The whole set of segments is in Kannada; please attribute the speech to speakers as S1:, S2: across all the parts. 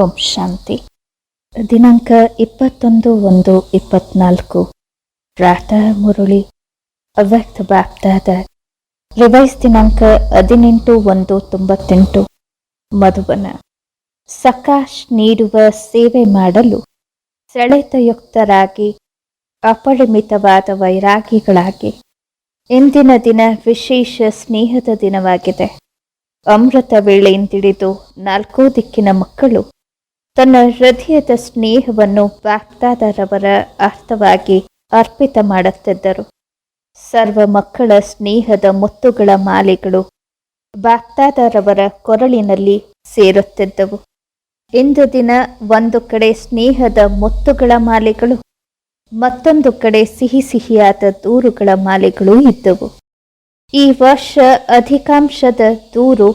S1: ಓಂ ಶಾಂತಿ. ದಿನಾಂಕ ಇಪ್ಪತ್ತೊಂದು ಒಂದು ಇಪ್ಪತ್ನಾಲ್ಕು. ಪ್ರಾತಃ ಮುರುಳಿ. ಅವ್ಯಕ್ತ ಬ್ಯಾಪ್ತಾದ ರಿವೈಸ್ ದಿನಾಂಕ ಹದಿನೆಂಟು ಒಂದು ತೊಂಬತ್ತೆಂಟು. ಮಧುಬನ. ಸಕಾಶ್ ನೀಡುವ ಸೇವೆ ಮಾಡಲು ಸೆಳೆತಯುಕ್ತರಾಗಿ, ಅಪರಿಮಿತವಾದ ವೈರಾಗಿಗಳಾಗಿ. ಇಂದಿನ ದಿನ ವಿಶೇಷ ಸ್ನೇಹದ ದಿನವಾಗಿದೆ. ಅಮೃತ ವೇಳೆಯಿಂದಿಡಿದು ನಾಲ್ಕೂ ದಿಕ್ಕಿನ ಮಕ್ಕಳು ತನ್ನ ಹೃದಯದ ಸ್ನೇಹವನ್ನು ಬಾಗ್ದಾದರವರ ಅರ್ಥವಾಗಿ ಅರ್ಪಿತ ಮಾಡುತ್ತಿದ್ದರು. ಸರ್ವ ಮಕ್ಕಳ ಸ್ನೇಹದ ಮುತ್ತುಗಳ ಮಾಲೆಗಳು ಬಾಗ್ದಾದರವರ ಕೊರಳಿನಲ್ಲಿ ಸೇರುತ್ತಿದ್ದವು. ಇಂದು ದಿನ ಒಂದು ಕಡೆ ಸ್ನೇಹದ ಮುತ್ತುಗಳ ಮಾಲೆಗಳು, ಮತ್ತೊಂದು ಕಡೆ ಸಿಹಿ ಸಿಹಿಯಾದ ದೂರುಗಳ ಮಾಲೆಗಳು ಇದ್ದವು. ಈ ವರ್ಷ ಅಧಿಕಾಂಶದ ದೂರು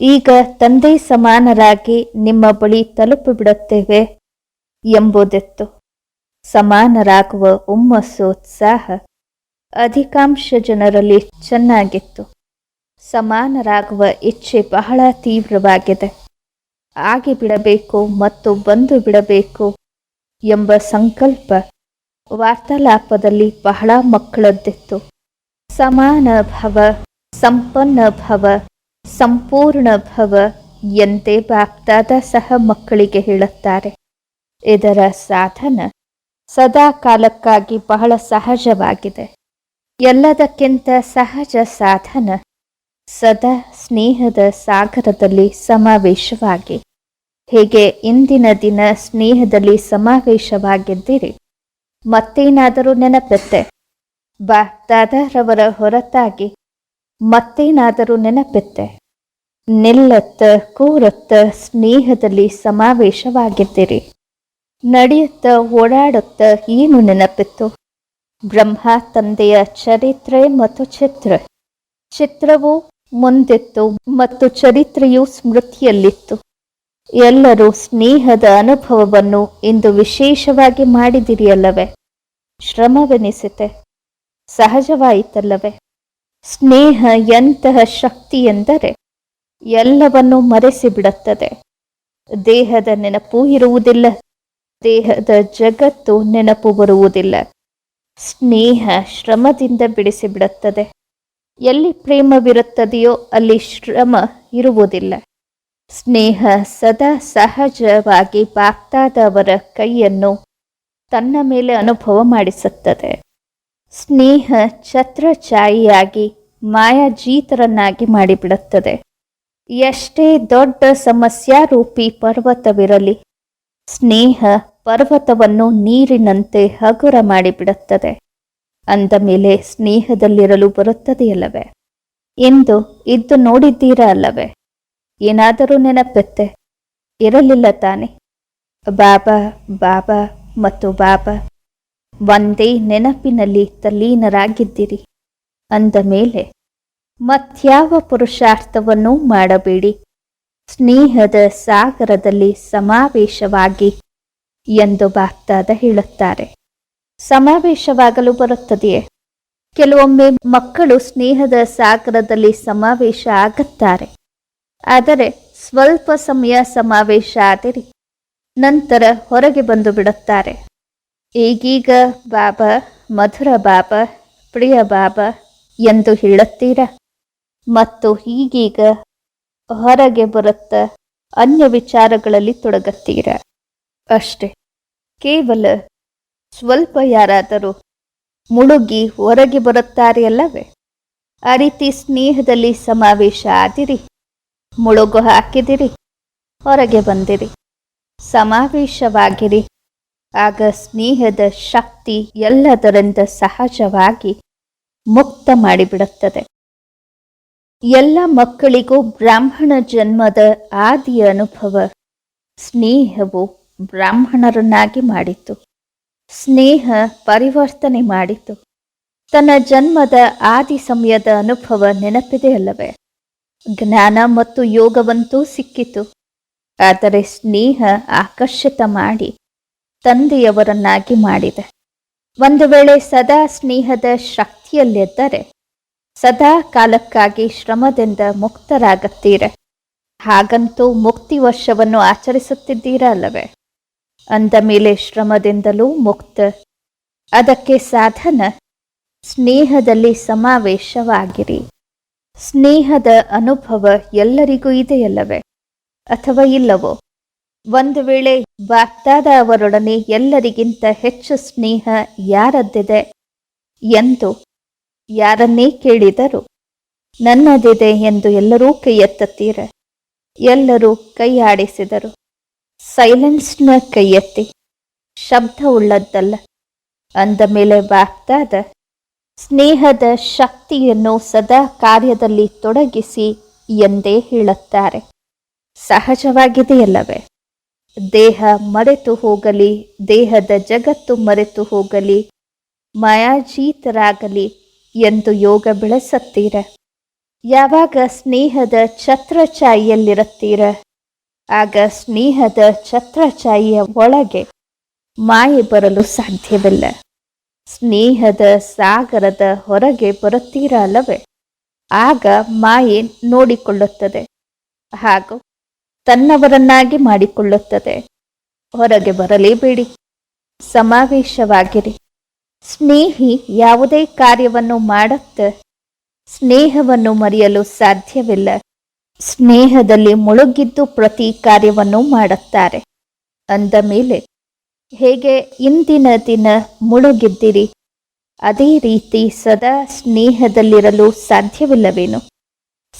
S1: ಈಗ ತಂದೆ ಸಮಾನರಾಗಿ ನಿಮ್ಮ ಬಳಿ ತಲುಪಿಬಿಡುತ್ತೇವೆ ಎಂಬುದಿತ್ತು. ಸಮಾನರಾಗುವ ಉಮ್ಮಸ್ಸೋತ್ಸಾಹ ಅಧಿಕಾಂಶ ಜನರಲ್ಲಿ ಚೆನ್ನಾಗಿತ್ತು. ಸಮಾನರಾಗುವ ಇಚ್ಛೆ ಬಹಳ ತೀವ್ರವಾಗಿದೆ. ಆಗಿ ಬಿಡಬೇಕು ಮತ್ತು ಬಂದು ಬಿಡಬೇಕು ಎಂಬ ಸಂಕಲ್ಪ ವಾರ್ತಾಲಾಪದಲ್ಲಿ ಬಹಳ ಮಕ್ಕಳದ್ದಿತ್ತು. ಸಮಾನ ಭವ, ಸಂಪನ್ನ ಭವ ಸಂಪೂರ್ಣ ಭವ ಎಂತೆ ಬಾಪ್ದಾದ ಸಹ ಮಕ್ಕಳಿಗೆ ಹೇಳುತ್ತಾರೆ. ಇದರ ಸಾಧನ ಸದಾ ಕಾಲಕ್ಕಾಗಿ ಬಹಳ ಸಹಜವಾಗಿದೆ. ಎಲ್ಲದಕ್ಕಿಂತ ಸಹಜ ಸಾಧನ ಸದಾ ಸ್ನೇಹದ ಸಾಗರದಲ್ಲಿ ಸಮಾವೇಶವಾಗಿ. ಹೇಗೆ ಇಂದಿನ ದಿನ ಸ್ನೇಹದಲ್ಲಿ ಸಮಾವೇಶವಾಗಿದ್ದೀರಿ? ಮತ್ತೇನಾದರೂ ನೆನಪತ್ತೆ? ಬಾ ದಾದಾರವರ ಹೊರತಾಗಿ ಮತ್ತೇನಾದರೂ ನೆನಪೆತ್ತೆ? ನಿಲ್ಲತ್ತ, ಕೂರತ್ತ, ಸ್ನೇಹದಲ್ಲಿ ಸಮಾವೇಶವಾಗಿದ್ದೀರಿ. ನಡೆಯುತ್ತ, ಓಡಾಡುತ್ತ ಏನು ನೆನಪಿತ್ತು? ಬ್ರಹ್ಮ, ತಂದೆಯ ಚರಿತ್ರೆ ಮತ್ತು ಚಿತ್ರ. ಚಿತ್ರವು ಮುಂದಿತ್ತು ಮತ್ತು ಚರಿತ್ರೆಯು ಸ್ಮೃತಿಯಲ್ಲಿತ್ತು. ಎಲ್ಲರೂ ಸ್ನೇಹದ ಅನುಭವವನ್ನು ಇಂದು ವಿಶೇಷವಾಗಿ ಮಾಡಿದಿರಿಯಲ್ಲವೇ? ಶ್ರಮವೆನಿಸಿತೆ. ಸಹಜವಾಯಿತಲ್ಲವೇ? ಸ್ನೇಹ ಎಂತಹ ಶಕ್ತಿ ಎಂದರೆ ಎಲ್ಲವನ್ನೂ ಮರೆಸಿಬಿಡುತ್ತದೆ. ದೇಹದ ನೆನಪು ಇರುವುದಿಲ್ಲ. ದೇಹದ ಜಗತ್ತು ನೆನಪು ಬರುವುದಿಲ್ಲ. ಸ್ನೇಹ ಶ್ರಮದಿಂದ ಬಿಡಿಸಿಬಿಡುತ್ತದೆ. ಎಲ್ಲಿ ಪ್ರೇಮವಿರುತ್ತದೆಯೋ ಅಲ್ಲಿ ಶ್ರಮ ಇರುವುದಿಲ್ಲ. ಸ್ನೇಹ ಸದಾ ಸಹಜವಾಗಿ ಬಾಕ್ತಾದವರ ಕೈಯನ್ನು ತನ್ನ ಮೇಲೆ ಅನುಭವ ಮಾಡಿಸುತ್ತದೆ. ಸ್ನೇಹ ಛತ್ರಛಾಯಿಯಾಗಿ ಮಾಯಾಜೀತರನ್ನಾಗಿ ಮಾಡಿಬಿಡುತ್ತದೆ. ಎಷ್ಟೇ ದೊಡ್ಡ ಸಮಸ್ಯಾರೂಪಿ ಪರ್ವತವಿರಲಿ, ಸ್ನೇಹ ಪರ್ವತವನ್ನು ನೀರಿನಂತೆ ಹಗುರ ಮಾಡಿಬಿಡುತ್ತದೆ. ಅಂದ ಮೇಲೆ ಸ್ನೇಹದಲ್ಲಿರಲು ಬರುತ್ತದೆಯಲ್ಲವೇ? ಎಂದು ಇದ್ದು ನೋಡಿದ್ದೀರಾ ಅಲ್ಲವೇ? ಏನಾದರೂ ನೆನಪೆತ್ತೆ? ಇರಲಿಲ್ಲ ತಾನೆ. ಬಾಬಾ ಬಾಬಾ ಮತ್ತು ಬಾಬಾ. ಒಂದೇ ನೆನಪಿನಲ್ಲಿ ತಲ್ಲೀನರಾಗಿದ್ದಿರಿ. ಅಂದ ಮೇಲೆ, ಮತ್ಯಾವ ಪುರುಷಾರ್ಥವನ್ನೂ ಮಾಡಬೇಡಿ. ಸ್ನೇಹದ ಸಾಗರದಲ್ಲಿ ಸಮಾವೇಶವಾಗಿ ಎಂದು ಬಾಗ್ದಾದ ಹೇಳುತ್ತಾರೆ. ಸಮಾವೇಶವಾಗಲು ಬರುತ್ತದೆಯೇ? ಕೆಲವೊಮ್ಮೆ ಮಕ್ಕಳು ಸ್ನೇಹದ ಸಾಗರದಲ್ಲಿ ಸಮಾವೇಶ ಆಗುತ್ತಾರೆ. ಆದರೆ ಸ್ವಲ್ಪ ಸಮಯ ಸಮಾವೇಶ ಆದಿರಿ. ನಂತರ ಹೊರಗೆ ಬಂದು ಬಿಡುತ್ತಾರೆ. ಈಗೀಗ ಬಾಬಾ ಮಧುರ ಬಾಬ ಪ್ರಿಯ ಬಾಬ ಎಂದು ಹೇಳುತ್ತೀರ? ಮತ್ತು ಈಗೀಗ ಹೊರಗೆ ಬರುತ್ತ ಅನ್ಯ ವಿಚಾರಗಳಲ್ಲಿ ತೊಡಗುತ್ತೀರ? ಅಷ್ಟೆ. ಕೇವಲ ಸ್ವಲ್ಪ ಯಾರಾದರೂ ಮುಳುಗಿ ಹೊರಗೆ ಬರುತ್ತಾರೆಯಲ್ಲವೇ ಆ ರೀತಿ ಸ್ನೇಹದಲ್ಲಿ ಸಮಾವೇಶ ಆದಿರಿ. ಮುಳುಗು ಹಾಕಿದಿರಿ. ಹೊರಗೆ ಬಂದಿರಿ. ಸಮಾವೇಶವಾಗಿರಿ. ಆಗ ಸ್ನೇಹದ ಶಕ್ತಿ ಎಲ್ಲದರಿಂದ ಸಹಜವಾಗಿ ಮುಕ್ತ ಮಾಡಿಬಿಡುತ್ತದೆ. ಎಲ್ಲ ಮಕ್ಕಳಿಗೂ ಬ್ರಾಹ್ಮಣ ಜನ್ಮದ ಆದಿ ಅನುಭವ ಸ್ನೇಹವು ಬ್ರಾಹ್ಮಣರನ್ನಾಗಿ ಮಾಡಿತು. ಸ್ನೇಹ ಪರಿವರ್ತನೆ ಮಾಡಿತು. ತನ್ನ ಜನ್ಮದ ಆದಿ ಸಮಯದ ಅನುಭವ ನೆನಪಿದೆ ಅಲ್ಲವೇ? ಜ್ಞಾನ ಮತ್ತು ಯೋಗವಂತೂ ಸಿಕ್ಕಿತು. ಆದರೆ ಸ್ನೇಹ ಆಕರ್ಷಿತ ಮಾಡಿ ತಂದೆಯವರನ್ನಾಗಿ ಮಾಡಿದೆ. ಒಂದು ವೇಳೆ ಸದಾ ಸ್ನೇಹದ ಶಕ್ತಿಯಲ್ಲಿದ್ದರೆ ಸದಾ ಕಾಲಕ್ಕಾಗಿ ಶ್ರಮದಿಂದ ಮುಕ್ತರಾಗುತ್ತೀರ. ಹಾಗಂತೂ ಮುಕ್ತಿ ವರ್ಷವನ್ನು ಆಚರಿಸುತ್ತಿದ್ದೀರಾ ಅಲ್ಲವೇ? ಅಂದ ಮೇಲೆ ಶ್ರಮದಿಂದಲೂ ಮುಕ್ತ. ಅದಕ್ಕೆ ಸಾಧನ, ಸ್ನೇಹದಲ್ಲಿ ಸಮಾವೇಶವಾಗಿರಿ. ಸ್ನೇಹದ ಅನುಭವ ಎಲ್ಲರಿಗೂ ಇದೆಯಲ್ಲವೇ? ಅಥವಾ ಇಲ್ಲವೋ? ಒಂದು ವೇಳೆ ಬಾಗ್ದಾದ ಅವರೊಡನೆ ಎಲ್ಲರಿಗಿಂತ ಹೆಚ್ಚು ಸ್ನೇಹ ಯಾರದ್ದಿದೆ ಎಂದು ಯಾರನ್ನೇ ಕೇಳಿದರು ನನ್ನದಿದೆ ಎಂದು ಎಲ್ಲರೂ ಕೈ ಎತ್ತುತ್ತೀರ ಎಲ್ಲರೂ ಕೈ ಆಡಿಸಿದರು ಸೈಲೆನ್ಸ್ನ ಎತ್ತಿ ಶಬ್ದ ಉಳ್ಳದ್ದಲ್ಲ ಅಂದ ಮೇಲೆ ಬಾಗ್ದಾದ ಸ್ನೇಹದ ಶಕ್ತಿಯನ್ನು ಸದಾ ಕಾರ್ಯದಲ್ಲಿ ತೊಡಗಿಸಿ ಎಂದೇ ಹೇಳುತ್ತಾರೆ. ಸಹಜವಾಗಿದೆಯಲ್ಲವೇ? ದೇಹ ಮರೆತು ಹೋಗಲಿ, ದೇಹದ ಜಗತ್ತು ಮರೆತು ಹೋಗಲಿ, ಮಾಯಾಜೀತರಾಗಲಿ ಎಂದು ಯೋಗ ಬೆಳೆಸುತ್ತೀರ. ಯಾವಾಗ ಸ್ನೇಹದ ಛತ್ರಛಾಯಿಯಲ್ಲಿರುತ್ತೀರ? ಆಗ ಸ್ನೇಹದ ಛತ್ರಛಾಯಿಯ ಒಳಗೆ ಮಾಯೆ ಬರಲು ಸಾಧ್ಯವಿಲ್ಲ. ಸ್ನೇಹದ ಸಾಗರದ ಹೊರಗೆ ಬರುತ್ತೀರಲ್ಲವೇ? ಆಗ ಮಾಯೆ ನೋಡಿಕೊಳ್ಳುತ್ತದೆ. ಹಾಗೂ ತನ್ನವರನ್ನಾಗಿ ಮಾಡಿಕೊಳ್ಳುತ್ತದೆ. ಹೊರಗೆ ಬರಲೇಬೇಡಿ ಸಮಾವೇಶವಾಗಿರಿ. ಸ್ನೇಹಿ ಯಾವುದೇ ಕಾರ್ಯವನ್ನು ಮಾಡುತ್ತ ಸ್ನೇಹವನ್ನು ಮರೆಯಲು ಸಾಧ್ಯವಿಲ್ಲ. ಸ್ನೇಹದಲ್ಲಿ ಮುಳುಗಿದ್ದು ಪ್ರತಿ ಕಾರ್ಯವನ್ನು ಮಾಡುತ್ತಾರೆ. ಅಂದ ಮೇಲೆ, ಹೇಗೆ ಇಂದಿನ ದಿನ ಮುಳುಗಿದ್ದಿರಿ? ಅದೇ ರೀತಿ ಸದಾ ಸ್ನೇಹದಲ್ಲಿರಲು ಸಾಧ್ಯವಿಲ್ಲವೇನು?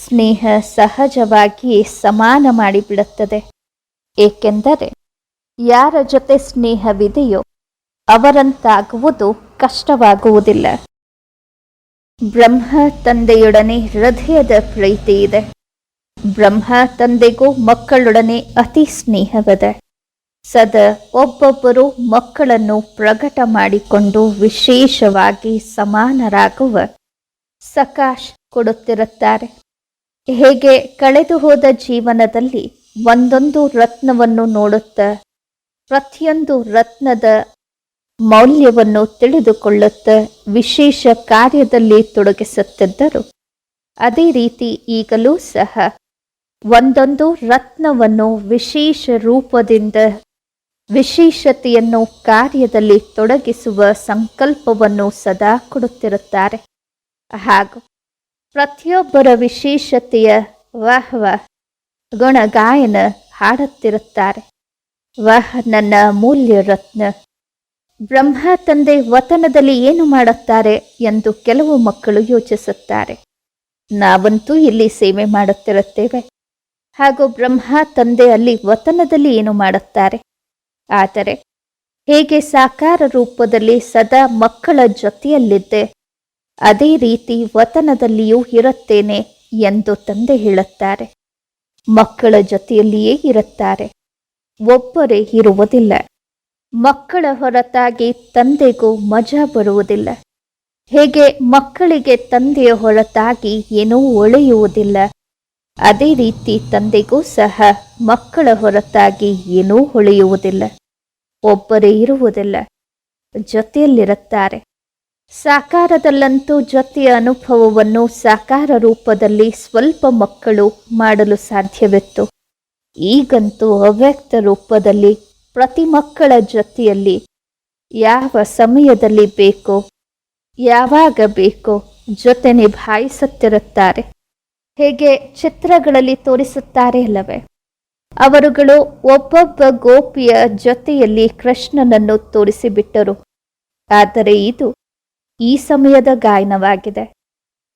S1: ಸ್ನೇಹ ಸಹಜವಾಗಿ ಸಮಾನ ಮಾಡಿಬಿಡುತ್ತದೆ. ಏಕೆಂದರೆ ಯಾರ ಜೊತೆ ಸ್ನೇಹವಿದೆಯೋ ಅವರಂತಾಗುವುದು ಕಷ್ಟವಾಗುವುದಿಲ್ಲ. ಬ್ರಹ್ಮ ತಂದೆಯೊಡನೆ ಹೃದಯದ ಪ್ರೀತಿ ಇದೆ. ಬ್ರಹ್ಮ ತಂದೆಗೂ ಮಕ್ಕಳೊಡನೆ ಅತಿ ಸ್ನೇಹವಿದೆ. ಸದ ಒಬ್ಬೊಬ್ಬರು ಮಕ್ಕಳನ್ನು ಪ್ರಕಟ ಮಾಡಿಕೊಂಡು ವಿಶೇಷವಾಗಿ ಸಮಾನರಾಗುವ ಸಕಾಶ್ ಕೊಡುತ್ತಿರುತ್ತಾರೆ. ಹೇಗೆ ಕಳೆದು ಹೋದ ಜೀವನದಲ್ಲಿ ಒಂದೊಂದು ರತ್ನವನ್ನು ನೋಡುತ್ತಾ ಪ್ರತಿಯೊಂದು ರತ್ನದ ಮೌಲ್ಯವನ್ನು ತಿಳಿದುಕೊಳ್ಳುತ್ತ ವಿಶೇಷ ಕಾರ್ಯದಲ್ಲಿ ತೊಡಗಿಸುತ್ತಿದ್ದರು. ಅದೇ ರೀತಿ ಈಗಲೂ ಸಹ ಒಂದೊಂದು ರತ್ನವನ್ನು ವಿಶೇಷ ರೂಪದಿಂದ ವಿಶೇಷತೆಯನ್ನು ಕಾರ್ಯದಲ್ಲಿ ತೊಡಗಿಸುವ ಸಂಕಲ್ಪವನ್ನು ಸದಾ ಕೊಡುತ್ತಿರುತ್ತಾರೆ. ಹಾಗೂ ಪ್ರತಿಯೊಬ್ಬರ ವಿಶೇಷತೆಯ ವಾಹ್ ವಾಹ್ ಗುಣಗಾಯನ ಹಾಡುತ್ತಿರುತ್ತಾರೆ. ವಾಹ್ ನನ್ನ ಮೂಲ್ಯ ರತ್ನ. ಬ್ರಹ್ಮ ತಂದೆ ವತನದಲ್ಲಿ ಏನು ಮಾಡುತ್ತಾರೆ ಎಂದು ಕೆಲವು ಮಕ್ಕಳು ಯೋಚಿಸುತ್ತಾರೆ. ನಾವಂತೂ ಇಲ್ಲಿ ಸೇವೆ ಮಾಡುತ್ತಿರುತ್ತೇವೆ. ಹಾಗೂ ಬ್ರಹ್ಮ ತಂದೆ ಅಲ್ಲಿ ವತನದಲ್ಲಿ ಏನು ಮಾಡುತ್ತಾರೆ? ಆದರೆ ಹೇಗೆ ಸಾಕಾರ ರೂಪದಲ್ಲಿ ಸದಾ ಮಕ್ಕಳ ಜೊತೆಯಲ್ಲಿದ್ದೆ ಅದೇ ರೀತಿ ವತನದಲ್ಲಿಯೂ ಇರುತ್ತೇನೆ ಎಂದು ತಂದೆ ಹೇಳುತ್ತಾರೆ. ಮಕ್ಕಳ ಜೊತೆಯಲ್ಲಿಯೇ ಇರುತ್ತಾರೆ. ಒಬ್ಬರೇ ಇರುವುದಿಲ್ಲ. ಮಕ್ಕಳ ಹೊರತಾಗಿ ತಂದೆಗೂ ಮಜಾ ಬರುವುದಿಲ್ಲ. ಹೇಗೆ ಮಕ್ಕಳಿಗೆ ತಂದೆಯ ಹೊರತಾಗಿ ಏನೂ ಒಳೆಯುವುದಿಲ್ಲ. ಅದೇ ರೀತಿ ತಂದೆಗೂ ಸಹ ಮಕ್ಕಳ ಹೊರತಾಗಿ ಏನೂ ಹೊಳೆಯುವುದಿಲ್ಲ ಒಬ್ಬರೇ ಇರುವುದಿಲ್ಲ. ಜೊತೆಯಲ್ಲಿರುತ್ತಾರೆ. ಸಾಕಾರದಲ್ಲಂತೂ ಜೊತೆಯ ಅನುಭವವನ್ನು ಸಾಕಾರ ರೂಪದಲ್ಲಿ ಸ್ವಲ್ಪ ಮಕ್ಕಳು ಮಾಡಲು ಸಾಧ್ಯವಿತ್ತು. ಈಗಂತೂ ಅವ್ಯಕ್ತ ರೂಪದಲ್ಲಿ ಪ್ರತಿ ಮಕ್ಕಳ ಜೊತೆಯಲ್ಲಿ ಯಾವ ಸಮಯದಲ್ಲಿ ಬೇಕೋ, ಯಾವಾಗ ಬೇಕೋ ಜೊತೆ ನಿಭಾಯಿಸುತ್ತಿರುತ್ತಾರೆ ಹೇಗೆ ಚಿತ್ರಗಳಲ್ಲಿ ತೋರಿಸುತ್ತಾರೆ ಅಲ್ಲವೇ? ಅವರುಗಳು ಒಬ್ಬೊಬ್ಬ ಗೋಪಿಯ ಜೊತೆಯಲ್ಲಿ ಕೃಷ್ಣನನ್ನು ತೋರಿಸಿಬಿಟ್ಟರು. ಆದರೆ ಇದು ಈ ಸಮಯದ ಗಾಯನವಾಗಿದೆ.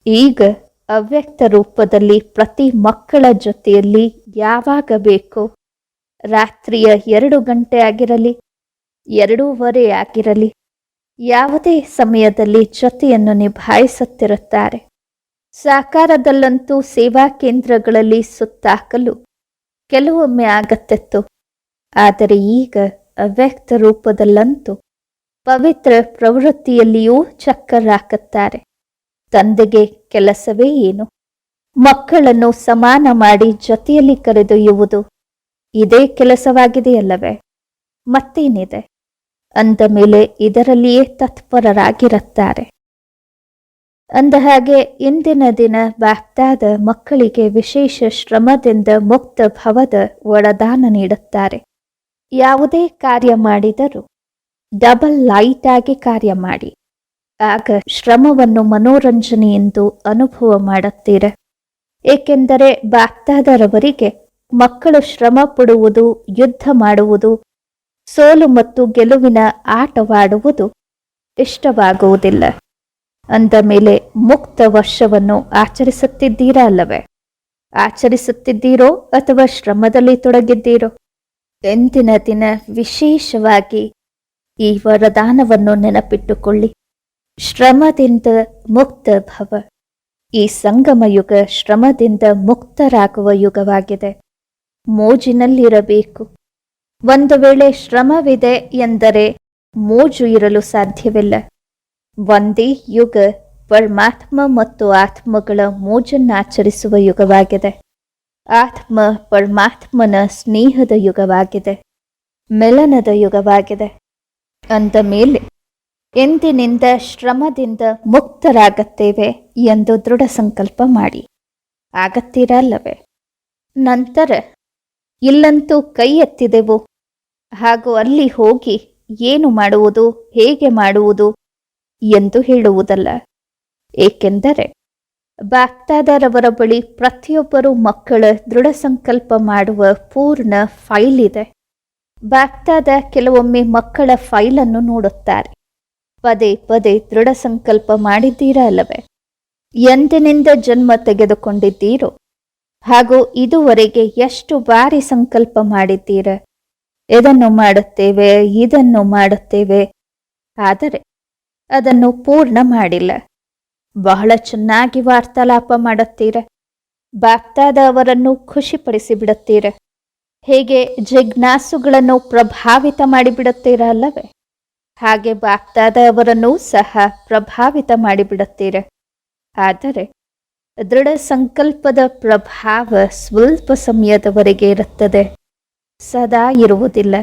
S1: ಈಗ ಅವ್ಯಕ್ತ ರೂಪದಲ್ಲಿ ಪ್ರತಿ ಮಕ್ಕಳ ಜೊತೆಯಲ್ಲಿ ಯಾವಾಗ ಬೇಕೋ ರಾತ್ರಿಯ ಎರಡು ಗಂಟೆ ಆಗಿರಲಿ, ಎರಡೂವರೆ ಆಗಿರಲಿ, ಯಾವುದೇ ಸಮಯದಲ್ಲಿ ಜೊತೆಯನ್ನು ನಿಭಾಯಿಸುತ್ತಿರುತ್ತಾರೆ. ಸಾಕಾರದಲ್ಲಂತೂ ಸೇವಾ ಕೇಂದ್ರಗಳಲ್ಲಿ ಸುತ್ತಾಕಲು ಕೆಲವೊಮ್ಮೆ ಆಗತ್ತಿತ್ತು. ಆದರೆ ಈಗ ಅವ್ಯಕ್ತ ರೂಪದಲ್ಲಂತೂ ಪವಿತ್ರ ಪ್ರವೃತ್ತಿಯಲ್ಲಿಯೂ ಚಕ್ಕರಾಕುತ್ತಾರೆ. ತಂದೆಗೆ ಕೆಲಸವೇ ಏನು? ಮಕ್ಕಳನ್ನು ಸಮಾನ ಮಾಡಿ ಜೊತೆಯಲ್ಲಿ ಕರೆದೊಯ್ಯುವುದು ಇದೇ ಕೆಲಸವಾಗಿದೆಯಲ್ಲವೇ? ಮತ್ತೇನಿದೆ? ಅಂದ ಮೇಲೆ ಇದರಲ್ಲಿಯೇ ತತ್ಪರರಾಗಿರುತ್ತಾರೆ. ಅಂದ ಹಾಗೆ ಇಂದಿನ ದಿನ ಬ್ಯಾಪ್ತಾದ ಮಕ್ಕಳಿಗೆ ವಿಶೇಷ ಶ್ರಮದಿಂದ ಮುಕ್ತ ಭವದ ವರದಾನ ನೀಡುತ್ತಾರೆ. ಯಾವುದೇ ಕಾರ್ಯ ಮಾಡಿದರೂ ಡಬಲ್ ಲೈಟ್ ಆಗಿ ಕಾರ್ಯ ಮಾಡಿ. ಆಗ ಶ್ರಮವನ್ನು ಮನೋರಂಜನೆ ಎಂದು ಅನುಭವ ಮಾಡುತ್ತೀರ? ಏಕೆಂದರೆ ಬಾಕ್ತಾದರವರಿಗೆ ಮಕ್ಕಳು ಶ್ರಮ ಪಡುವುದು, ಯುದ್ಧ ಮಾಡುವುದು, ಸೋಲು ಮತ್ತು ಗೆಲುವಿನ ಆಟವಾಡುವುದು ಇಷ್ಟವಾಗುವುದಿಲ್ಲ. ಅಂದ ಮೇಲೆ ಮುಕ್ತ ವರ್ಷವನ್ನು ಆಚರಿಸುತ್ತಿದ್ದೀರಾ ಅಲ್ಲವೇ? ಆಚರಿಸುತ್ತಿದ್ದೀರೋ ಅಥವಾ ಶ್ರಮದಲ್ಲಿ ತೊಡಗಿದ್ದೀರೋ? ಎಂದಿನ ದಿನ ವಿಶೇಷವಾಗಿ ಈ ವರದಾನವನ್ನು ನೆನಪಿಟ್ಟುಕೊಳ್ಳಿ. ಶ್ರಮದಿಂದ ಮುಕ್ತ ಭವ. ಈ ಸಂಗಮ ಯುಗ ಶ್ರಮದಿಂದ ಮುಕ್ತರಾಗುವ ಯುಗವಾಗಿದೆ. ಮೋಜಿನಲ್ಲಿರಬೇಕು. ಒಂದು ವೇಳೆ ಶ್ರಮವಿದೆ ಎಂದರೆ ಮೋಜು ಇರಲು ಸಾಧ್ಯವಿಲ್ಲ. ಒಂದೇ ಯುಗ ಪರಮಾತ್ಮ ಮತ್ತು ಆತ್ಮಗಳ ಮೋಜನ್ನಾಚರಿಸುವ ಯುಗವಾಗಿದೆ. ಆತ್ಮ ಪರಮಾತ್ಮನ ಸ್ನೇಹದ ಯುಗವಾಗಿದೆ. ಮೆಲನದ ಯುಗವಾಗಿದೆ. ಅಂದ ಮೇಲೆ ಎಂದಿನಿಂದ ಶ್ರಮದಿಂದ ಮುಕ್ತರಾಗತ್ತೇವೆ ಎಂದು ದೃಢ ಸಂಕಲ್ಪ ಮಾಡಿ. ಆಗತ್ತೀರಲ್ಲವೇ ನಂತರ ಇಲ್ಲಂತೂ ಕೈ ಎತ್ತಿದೆವು. ಹಾಗೂ ಅಲ್ಲಿ ಹೋಗಿ ಏನು ಮಾಡುವುದು, ಹೇಗೆ ಮಾಡುವುದು ಎಂದು ಹೇಳುವುದಲ್ಲ. ಏಕೆಂದರೆ ಬಾಗ್ದಾದರವರ ಬಳಿ ಪ್ರತಿಯೊಬ್ಬರು ಮಕ್ಕಳ ದೃಢ ಸಂಕಲ್ಪ ಮಾಡುವ ಪೂರ್ಣ ಫೈಲ್ ಇದೆ. ಬಾಗ್ದಾದ ಕೆಲವೊಮ್ಮೆ ಮಕ್ಕಳ ಫೈಲನ್ನು ನೋಡುತ್ತಾರೆ. ಪದೇ ಪದೇ ದೃಢ ಸಂಕಲ್ಪ ಮಾಡಿದ್ದೀರಾ ಅಲ್ಲವೇ? ಎಂದಿನಿಂದ ಜನ್ಮ ತೆಗೆದುಕೊಂಡಿದ್ದೀರೋ? ಹಾಗೂ ಇದುವರೆಗೆ ಎಷ್ಟು ಬಾರಿ ಸಂಕಲ್ಪ ಮಾಡಿದ್ದೀರ? ಇದನ್ನು ಮಾಡುತ್ತೇವೆ ಇದನ್ನು ಮಾಡುತ್ತೇವೆ. ಆದರೆ ಅದನ್ನು ಪೂರ್ಣ ಮಾಡಿಲ್ಲ. ಬಹಳ ಚೆನ್ನಾಗಿ ವಾರ್ತಾಲಾಪ ಮಾಡುತ್ತೀರ? ಬಾಕ್ತಾದ ಅವರನ್ನು ಖುಷಿಪಡಿಸಿ ಬಿಡುತ್ತೀರ ಹೇಗೆ ಜಿಜ್ಞಾಸುಗಳನ್ನು ಪ್ರಭಾವಿತ ಮಾಡಿಬಿಡುತ್ತೀರ ಅಲ್ಲವೇ? ಹಾಗೆ ಬಾಗ್ದಾದ ಅವರನ್ನು ಸಹ ಪ್ರಭಾವಿತ ಮಾಡಿಬಿಡುತ್ತೀರ? ಆದರೆ ದೃಢ ಸಂಕಲ್ಪದ ಪ್ರಭಾವ ಸ್ವಲ್ಪ ಸಮಯದವರೆಗೆ ಇರುತ್ತದೆ. ಸದಾ ಇರುವುದಿಲ್ಲ.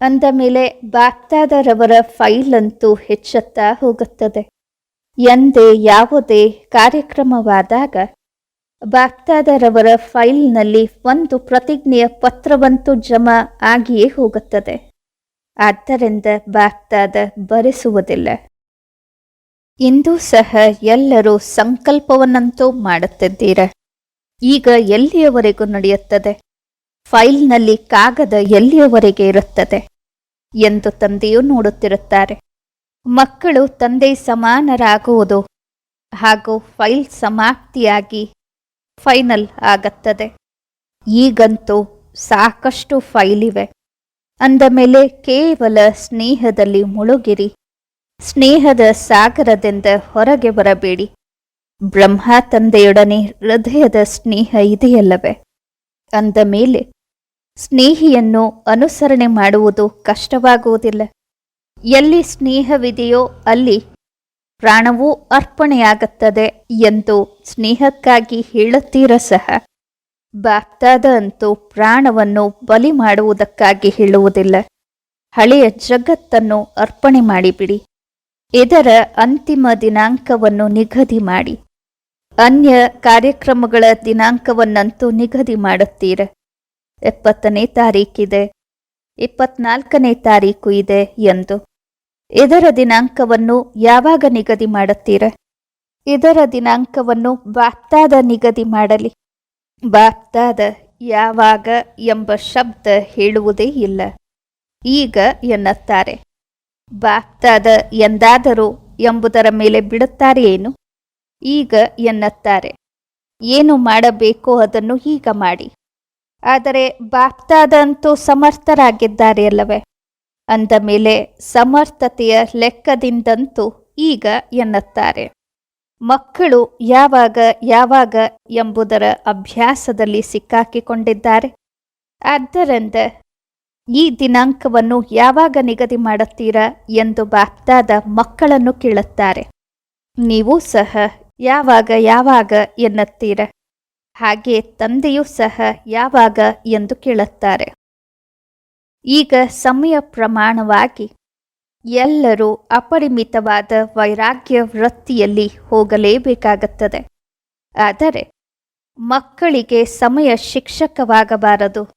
S1: ಅಂದ ಮೇಲೆ ಬಾಗ್ದಾದರವರ ಫೈಲ್ ಅಂತೂ ಹೆಚ್ಚುತ್ತಾ ಹೋಗುತ್ತದೆ. ಎಂದೇ ಯಾವುದೇ ಕಾರ್ಯಕ್ರಮವಾದಾಗ ಬಾಗ್ದಾದರವರ ಫೈಲ್ನಲ್ಲಿ ಒಂದು ಪ್ರತಿಜ್ಞೆಯ ಪತ್ರವಂತೂ ಜಮಾ ಆಗಿಯೇ ಹೋಗುತ್ತದೆ. ಆದ್ದರಿಂದ ಬಾಗ್ದಾದ ಬರೆಸುವುದಿಲ್ಲ. ಇಂದು ಸಹ ಎಲ್ಲರೂ ಸಂಕಲ್ಪವನ್ನಂತೂ ಮಾಡುತ್ತಿದ್ದೀರ? ಈಗ ಎಲ್ಲಿಯವರೆಗೂ ನಡೆಯುತ್ತದೆ? ಫೈಲ್ನಲ್ಲಿ ಕಾಗದ ಎಲ್ಲಿಯವರೆಗೆ ಇರುತ್ತದೆ? ಎಂದು ತಂದೆಯು ನೋಡುತ್ತಿರುತ್ತಾರೆ. ಮಕ್ಕಳು ತಂದೆ ಸಮಾನರಾಗುವುದು ಹಾಗೂ ಫೈಲ್ ಸಮಾಪ್ತಿಯಾಗಿ ಫೈನಲ್ ಆಗತ್ತದೆ. ಈಗಂತೂ ಸಾಕಷ್ಟು ಫೈಲ್ ಇವೆ. ಅಂದ ಮೇಲೆ ಕೇವಲ ಸ್ನೇಹದಲ್ಲಿ ಮುಳುಗಿರಿ. ಸ್ನೇಹದ ಸಾಗರದಿಂದ ಹೊರಗೆ ಬರಬೇಡಿ. ಬ್ರಹ್ಮ ತಂದೆಯೊಡನೆ ಹೃದಯದ ಸ್ನೇಹ ಇದೆಯಲ್ಲವೇ? ಅಂದ ಮೇಲೆ, ಸ್ನೇಹಿಯನ್ನು ಅನುಸರಣೆ ಮಾಡುವುದು ಕಷ್ಟವಾಗುವುದಿಲ್ಲ. ಎಲ್ಲಿ ಸ್ನೇಹವಿದೆಯೋ ಅಲ್ಲಿ ಪ್ರಾಣವೂ ಅರ್ಪಣೆಯಾಗುತ್ತದೆ ಎಂದು ಸ್ನೇಹಕ್ಕಾಗಿ ಹೇಳುತ್ತೀರ ಸಹ. ಬಾಪ್ತಾದ ಅಂತೂ ಪ್ರಾಣವನ್ನು ಬಲಿ ಮಾಡುವುದಕ್ಕಾಗಿ ಹೇಳುವುದಿಲ್ಲ. ಹಳೆಯ ಜಗತ್ತನ್ನು ಅರ್ಪಣೆ ಮಾಡಿಬಿಡಿ. ಇದರ ಅಂತಿಮ ದಿನಾಂಕವನ್ನು ನಿಗದಿ ಮಾಡಿ. ಅನ್ಯ ಕಾರ್ಯಕ್ರಮಗಳ ದಿನಾಂಕವನ್ನಂತೂ ನಿಗದಿ ಮಾಡುತ್ತೀರ. ಎಪ್ಪತ್ತನೇ ತಾರೀಕಿದೆ. ಇಪ್ಪತ್ನಾಲ್ಕನೇ ತಾರೀಕು ಇದೆ ಎಂದು. ಇದರ ದಿನಾಂಕವನ್ನು ಯಾವಾಗ ನಿಗದಿ ಮಾಡುತ್ತೀರ? ಇದರ ದಿನಾಂಕವನ್ನು ಬಾಪ್ತಾದ ನಿಗದಿ ಮಾಡಲಿ. ಬಾಪ್ತಾದ ಯಾವಾಗ ಎಂಬ ಶಬ್ದ ಹೇಳುವುದೇ ಇಲ್ಲ. ಈಗ ಎನ್ನುತ್ತಾರೆ. ಬಾಪ್ತಾದ ಎಂದಾದರೂ ಎಂಬುದರ ಮೇಲೆ ಬಿಡುತ್ತಾರೇನು ಈಗ ಎನ್ನುತ್ತಾರೆ. ಏನು ಮಾಡಬೇಕೋ ಅದನ್ನು ಈಗ ಮಾಡಿ. ಆದರೆ ಬಾಪ್ತಾದಂತೂ ಸಮರ್ಥರಾಗಿದ್ದಾರೆ ಅಲ್ಲವೇ? ಅಂದ ಮೇಲೆ ಸಮರ್ಥತೆಯ ಲೆಕ್ಕದಿಂದಂತೂ ಈಗ ಎನ್ನುತ್ತಾರೆ. ಮಕ್ಕಳು ಯಾವಾಗ ಯಾವಾಗ ಎಂಬುದರ ಅಭ್ಯಾಸದಲ್ಲಿ ಸಿಕ್ಕಾಕಿಕೊಂಡಿದ್ದಾರೆ? ಆದ್ದರಿಂದ ಈ ದಿನಾಂಕವನ್ನು ಯಾವಾಗ ನಿಗದಿ ಮಾಡುತ್ತೀರಾ ಎಂದು ಬಾಪ್ತಾದ ಮಕ್ಕಳನ್ನು ಕೇಳುತ್ತಾರೆ. ನೀವು ಸಹ ಯಾವಾಗ ಯಾವಾಗ ಎನ್ನುತ್ತೀರ? ಹಾಗೆ ತಂದೆಯೂ ಸಹ ಯಾವಾಗ ಎಂದು ಕೇಳುತ್ತಾರೆ. ಈಗ ಸಮಯ ಪ್ರಮಾಣವಾಗಿ ಎಲ್ಲರೂ ಅಪರಿಮಿತವಾದ ವೈರಾಗ್ಯ ವೃತ್ತಿಯಲ್ಲಿ ಹೋಗಲೇಬೇಕಾಗುತ್ತದೆ. ಆದರೆ ಮಕ್ಕಳಿಗೆ ಸಮಯ ಶಿಕ್ಷಕವಾಗಬಾರದು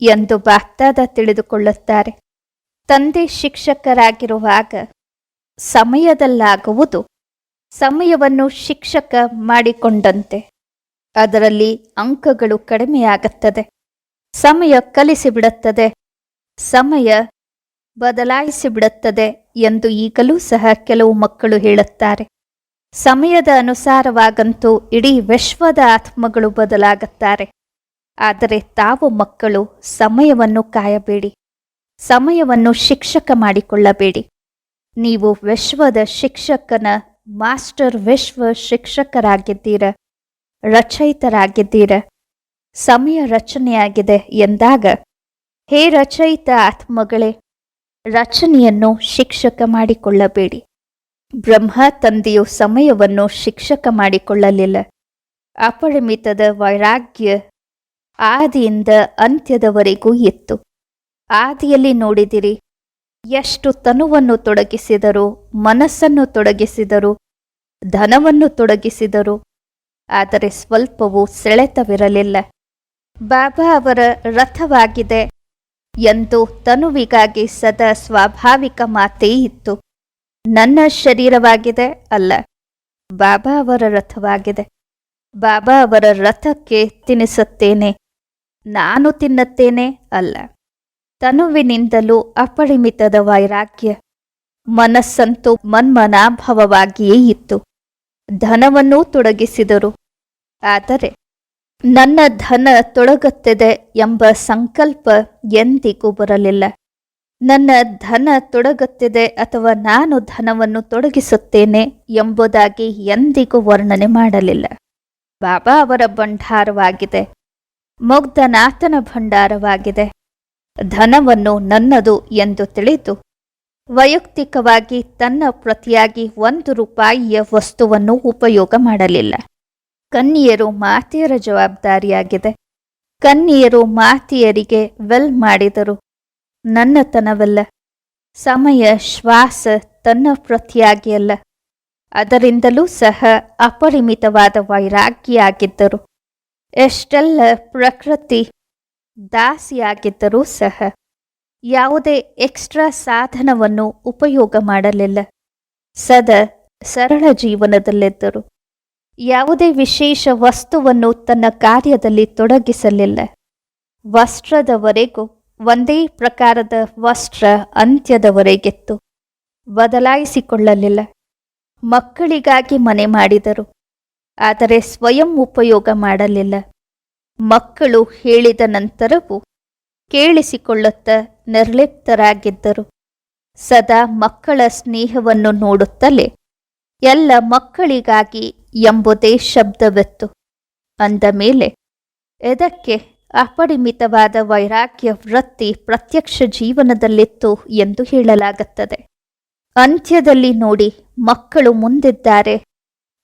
S1: ಎಂದು ಬಾಗ್ದಾದ ತಿಳಿದುಕೊಳ್ಳುತ್ತಾರೆ. ತಂದೆ ಶಿಕ್ಷಕರಾಗಿರುವಾಗ ಸಮಯದಲ್ಲಾಗುವುದು ಸಮಯವನ್ನು ಶಿಕ್ಷಕ ಮಾಡಿಕೊಂಡಂತೆ. ಅದರಲ್ಲಿ ಅಂಕಗಳು ಕಡಿಮೆಯಾಗುತ್ತದೆ. ಸಮಯ ಕಲಿಸಿಬಿಡುತ್ತದೆ. ಸಮಯ ಬದಲಾಯಿಸಿಬಿಡುತ್ತದೆ ಎಂದು ಈಗಲೂ ಸಹ ಕೆಲವು ಮಕ್ಕಳು ಹೇಳುತ್ತಾರೆ. ಸಮಯದ ಅನುಸಾರವಾಗಂತೂ ಇಡೀ ವಿಶ್ವದ ಆತ್ಮಗಳು ಬದಲಾಗುತ್ತಾರೆ. ಆದರೆ ತಾವು ಮಕ್ಕಳು, ಸಮಯವನ್ನು ಕಾಯಬೇಡಿ. ಸಮಯವನ್ನು ಶಿಕ್ಷಕ ಮಾಡಿಕೊಳ್ಳಬೇಡಿ. ನೀವು ವಿಶ್ವದ ಶಿಕ್ಷಕನ, ಮಾಸ್ಟರ್ ವಿಶ್ವ ಶಿಕ್ಷಕರಾಗಿದ್ದೀರ, ರಚಯಿತರಾಗಿದ್ದೀರ. ಸಮಯ ರಚನೆಯಾಗಿದೆ ಎಂದಾಗ ಹೇ ರಚಯಿತ ಆತ್ಮಗಳೇ, ರಚನೆಯನ್ನು ಶಿಕ್ಷಕ ಮಾಡಿಕೊಳ್ಳಬೇಡಿ. ಬ್ರಹ್ಮ ತಂದೆಯು ಸಮಯವನ್ನು ಶಿಕ್ಷಕ ಮಾಡಿಕೊಳ್ಳಲಿಲ್ಲ. ಅಪರಿಮಿತದ ವೈರಾಗ್ಯ ಆದಿಯಿಂದ ಅಂತ್ಯದವರೆಗೂ ಇತ್ತು. ಆದಿಯಲ್ಲಿ ನೋಡಿದಿರಿ, ಎಷ್ಟು ತನುವನ್ನು ತೊಡಗಿಸಿದರು, ಮನಸ್ಸನ್ನು ತೊಡಗಿಸಿದರು, ಧನವನ್ನು ತೊಡಗಿಸಿದರು, ಆದರೆ ಸ್ವಲ್ಪವೂ ಸೆಳೆತವಿರಲಿಲ್ಲ. ಬಾಬಾ ಅವರ ರಥವಾಗಿದೆ. ಎಂದು ತನುವಿಗಾಗಿ ಸದಾ ಸ್ವಾಭಾವಿಕ ಮಾತೇ ಇತ್ತು. ನನ್ನ ಶರೀರವಾಗಿದೆ ಅಲ್ಲ, ಬಾಬಾ ಅವರ ರಥವಾಗಿದೆ. ಬಾಬಾ ಅವರ ರಥಕ್ಕೆ ತಿನ್ನಿಸುತ್ತೇನೆ ನಾನು ತಿನ್ನುತ್ತೇನೆ ಅಲ್ಲ. ತನುವಿನಿಂದಲೂ ಅಪರಿಮಿತದ ವೈರಾಗ್ಯ, ಮನಸ್ಸಂತೂ ಮನ್ಮನಾಭಾವವಾಗಿಯೇ ಇತ್ತು. ಧನವನ್ನೂ ತೊಡಗಿಸಿದರು. ಆದರೆ ನನ್ನ ಧನ ತೊಡಗುತ್ತಿದೆ ಎಂಬ ಸಂಕಲ್ಪ ಎಂದಿಗೂ ಬರಲಿಲ್ಲ. ನನ್ನ ಧನ ತೊಡಗುತ್ತಿದೆ ಅಥವಾ ನಾನು ಧನವನ್ನು ತೊಡಗಿಸುತ್ತೇನೆ ಎಂಬುದಾಗಿ ಎಂದಿಗೂ ವರ್ಣನೆ ಮಾಡಲಿಲ್ಲ. ಬಾಬಾ ಅವರ ಭಂಡಾರವಾಗಿದೆ. ಮುಗ್ಧನಾಥನ ಭಂಡಾರವಾಗಿದೆ. ಧನವನ್ನು ನನ್ನದು ಎಂದು ತಿಳಿದು ವೈಯಕ್ತಿಕವಾಗಿ ತನ್ನ ಪ್ರತಿಯಾಗಿ ಒಂದು ರೂಪಾಯಿಯ ವಸ್ತುವನ್ನು ಉಪಯೋಗ ಮಾಡಲಿಲ್ಲ. ಕನ್ನಿಯರು ಮಾತಿಯರ ಜವಾಬ್ದಾರಿಯಾಗಿದೆ. ಕನ್ನಿಯರು ಮಾತಿಯರಿಗೆ ವೆಲ್ ಮಾಡಿದರು. ನನ್ನತನವಲ್ಲ. ಸಮಯ, ಶ್ವಾಸ ತನ್ನ ಪ್ರತಿಯಾಗಿಯಲ್ಲ. ಅದರಿಂದಲೂ ಸಹ ಅಪರಿಮಿತವಾದ ವೈರಾಗ್ಯಾಗಿದ್ದರು. ಎಷ್ಟೆಲ್ಲ ಪ್ರಕೃತಿ ದಾಸಿಯಾಗಿದ್ದರೂ ಸಹ ಯಾವುದೇ ಎಕ್ಸ್ಟ್ರಾ ಸಾಧನವನ್ನು ಉಪಯೋಗ ಮಾಡಲಿಲ್ಲ. ಸದಾ ಸರಳ ಜೀವನದಲ್ಲಿದ್ದರು. ಯಾವುದೇ ವಿಶೇಷ ವಸ್ತುವನ್ನು ತನ್ನ ಕಾರ್ಯದಲ್ಲಿ ತೊಡಗಿಸಲಿಲ್ಲ. ವಸ್ತ್ರದವರೆಗೂ ಒಂದೇ ಪ್ರಕಾರದ ವಸ್ತ್ರ ಅಂತ್ಯದವರೆಗಿತ್ತು. ಬದಲಾಯಿಸಿಕೊಳ್ಳಲಿಲ್ಲ. ಮಕ್ಕಳಿಗಾಗಿ ಮನೆ ಮಾಡಿದರು. ಆದರೆ ಸ್ವಯಂ ಉಪಯೋಗ ಮಾಡಲಿಲ್ಲ. ಮಕ್ಕಳು ಹೇಳಿದ ನಂತರವೂ ಕೇಳಿಸಿಕೊಳ್ಳುತ್ತ ನಿರ್ಲಿಪ್ತರಾಗಿದ್ದರು. ಸದಾ ಮಕ್ಕಳ ಸ್ನೇಹವನ್ನು ನೋಡುತ್ತಲೇ ಎಲ್ಲ ಮಕ್ಕಳಿಗಾಗಿ ಎಂಬುದೇ ಶಬ್ದವಿತ್ತು. ಅಂದ ಮೇಲೆ, ಎದಕ್ಕೆ ಅಪರಿಮಿತವಾದ ವೈರಾಗ್ಯ ವೃತ್ತಿ ಪ್ರತ್ಯಕ್ಷ ಜೀವನದಲ್ಲಿತ್ತು ಎಂದು ಹೇಳಲಾಗುತ್ತದೆ. ಅಂತ್ಯದಲ್ಲಿ ನೋಡಿ ಮಕ್ಕಳು ಮುಂದಿದ್ದಾರೆ,